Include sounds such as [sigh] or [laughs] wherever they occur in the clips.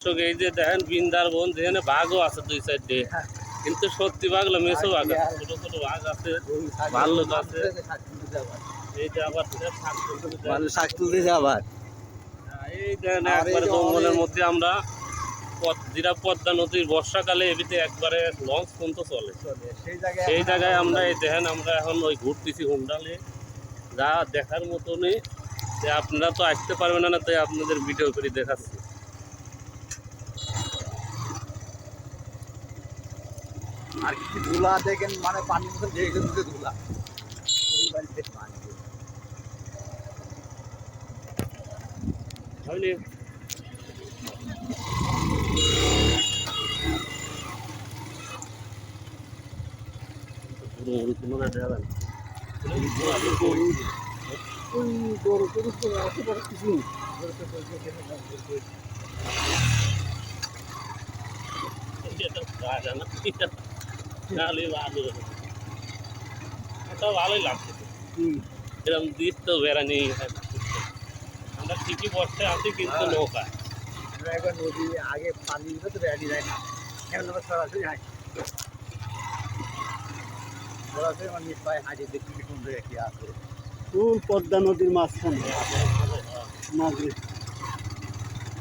এই যে দেখেন বৃন্দারবন যেখানে বাঘও আছে দুই সাইডে। কিন্তু সত্যি বাঘ মেসো বাঘ আছে ছোট ছোট বাঘ আছে ভাল্লুক আছে। এই যে আবার শাক সবজি দেখেন। মানুষ শাক তুলতেছে আবার এই দেখেন একবারে জঙ্গলের মধ্যে আমরা জিরা পদ্মা নদীর বর্ষাকালে এবিতে একবারে লঞ্চ পর্যন্ত চলে। সেই জায়গায় আমরা এই দেখেন আমরা এখন ওই ঘুরতেছি হুন্ডালে। যা দেখার মতো নেই যে আপনারা তো আসতে পারবেন না তাই আপনাদের ভিডিও করে দেখাচ্ছি। আর কিছু ধুলা দেখেন মানে পানির মধ্যে ঢেকে দিতে ধুলা এই বাড়িতে পানি। কিছু নেই। [laughs] এটা ভালোই লাগছে হুম। এরকম দিস তো বেড়ানি আমরা ঠিকই বসতে আছি কিন্তু হ্যাঁ। নৌকা নদী আগে পানির ভিতরে রেডি যায় না। এখন আমরা সরাসরি হাঁটি সরাসরি আমার নিজ হাঁটি দেখি কি সুন্দর কি আছে। ফুল পদ্মা নদীর মাঝখানে? মাঝে।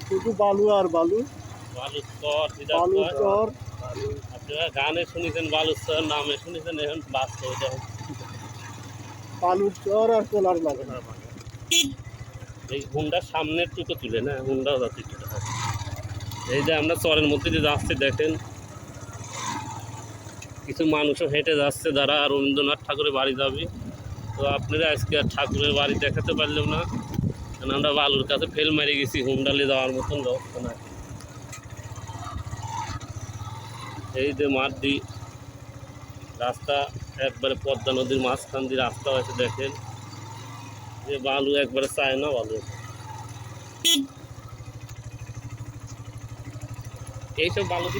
শুধু বালু আর বালু? বালুর চর বালু চর আপনারা গানে শুনেছেন বালুর চর নামে শুনেছেন এখন বাস্তব দেখেন বালুর চর আর কোলার বাগান এই হুন্ডার সামনের টুকু তুলে না? যাচ্ছে একটু এই যে আমরা চরের মধ্যে দিয়ে যাচ্ছি দেখেন। কিছু মানুষও হেঁটে যাচ্ছে যারা রবীন্দ্রনাথ ঠাকুরের বাড়ি যাবে। তো আপনারা আজকে আর ঠাকুরের বাড়ি দেখাতে পারলাম না। কারণ আমরা বালুর কাছে ফেল মারি গেছি হুন্ডালে যাওয়ার মতন ব্যবস্থা না এই যে মাঠ দি রাস্তা একবারে পদ্মা নদীর মাঝখান দিয়ে রাস্তা হয়েছে, দেখেন। যে বালু একবারে চায় না বালু। এইসব এই বালুতে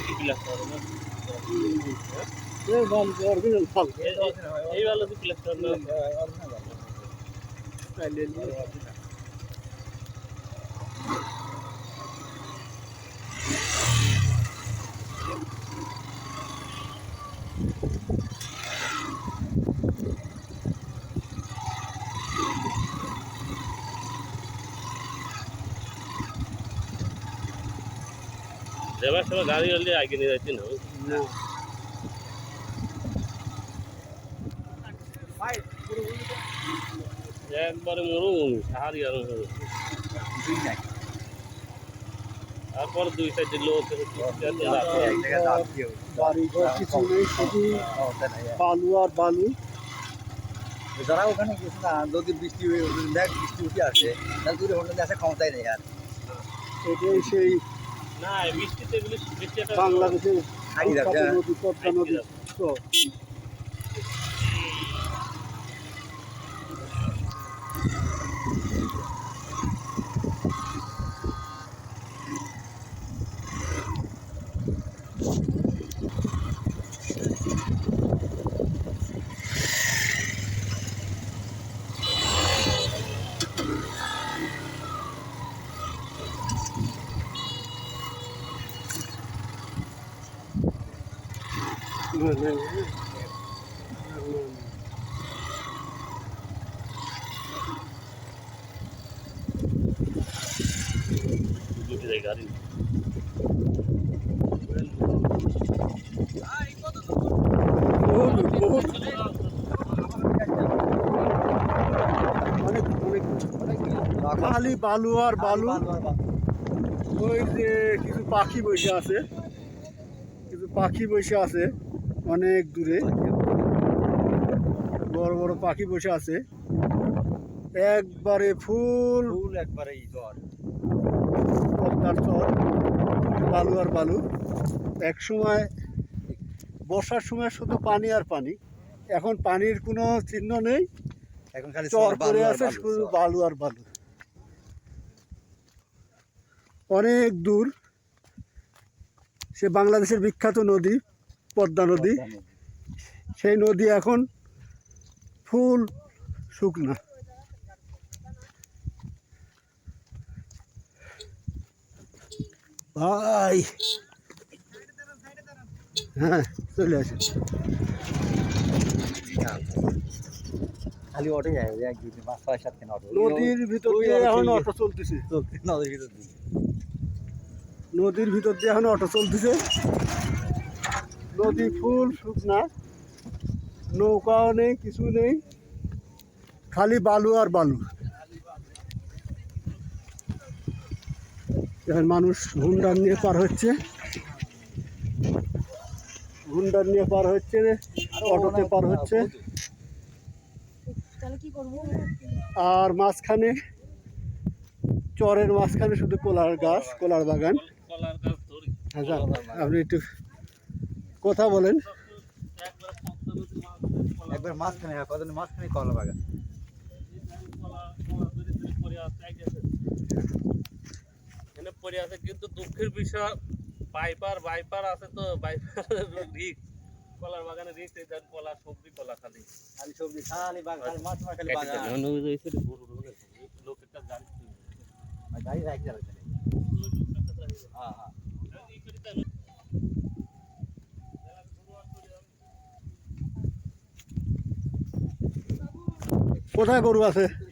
দেবার সময় গাড়ি হলে আগে নিয়ে যাচ্ছি না। একবারে মরুভূমি সাহারি আর তারপর দুই সাইডে লোক বালু আর বালু। যারা ওখানে গেছে না যদি বৃষ্টি হয়ে দেখ বৃষ্টি উঠে আসে। তাহলে দূরে হোটেলে আসে ক্ষমতাই নেই আর। এটাই সেই বাংলাদেশের। নদী পদ্মা নদী খালি বালু আর বালু। ওই যে কিছু পাখি বসে আছে। কিছু পাখি বসে আছে। অনেক দূরে। বড় বড় পাখি বসে আছে। একবারে ফুল। ফুল একবারে জ্বর পদ্মার চর। বালু আর বালু। এক সময় বর্ষার সময় শুধু পানি আর পানি। এখন পানির কোনো চিহ্ন নেই। এখন খালি চর পড়ে আছে শুধু বালু আর বালু। অনেক দূর। সে বাংলাদেশের বিখ্যাত নদী। পদ্মা নদী। সেই নদী এখন ফুল শুকনা। ভাই। হ্যাঁ চলে আসে। খালি অটো যায় এক দুই তিন পাঁচ ছয় সাত তিন অটো? নদীর ভিতর দিয়ে এখন অটো চলতেছে। নদীর ভিতর দিয়ে। নদীর ভিতর দিয়ে এখন অটো চলতেছে। নদী ফুল শুকনা নৌকাও নেই কিছু নেই খালি বালু আর বালু। এখন মানুষ হুন্ডার নিয়ে পার হচ্ছে। হুন্ডার নিয়ে পার হচ্ছে অটোতে পার হচ্ছে। তাহলে কি করব? আর মাঝখানে চরের মাঝখানে শুধু কোলার গাছ কোলার বাগান। কলার গাছ ধরি। হ্যাঁ আপনি একটু কথা বলেন। একবার মাঝখানে হ্যাঁ কদিন মাঝখানে কলা বাগান আছে, এই এখানে পড়ে আছে কিন্তু দুঃখের বিষয় বাইপার বাইপার আছে তো বাইপার রিক্স কলার বাগানে রিক্স এই দেন কলা সবজি কলা খালি। খালি সবজি খালি বাগান খালি মাছ মাছ খালি বাগান। লোক একটা গাড়ি আর গাড়ি রাখতে রাখতে হ্যাঁ হ্যাঁ। কোথায় গরু আছে এই পাশে